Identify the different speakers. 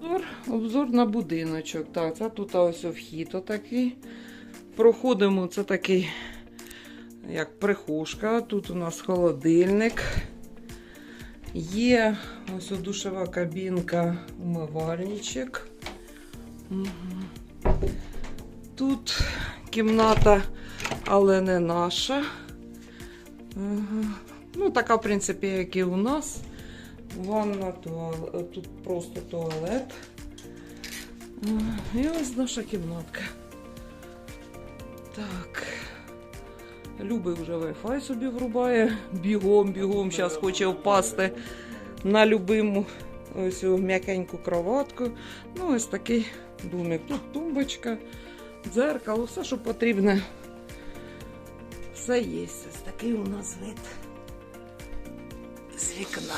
Speaker 1: Обзор, обзор на будиночок. Так, це тут ось вхід отакий. Проходимо, це такий, як прихожка. Тут у нас холодильник. Є ось душова кабінка, умивальничок. Тут кімната, але не наша. Ну, така, в принципі, як і у нас. Ванна, туалет, тут просто туалет. І ось наша кімнатка. Так. Любий вже Wi-Fi собі врубає. Бігом, бігом. Зараз хоче впасти на любиму ось м'якеньку кроватку. Ну, ось такий домик. Тут тумбочка, дзеркало, все, що потрібне. Все є. Ось такий у нас вид з вікна.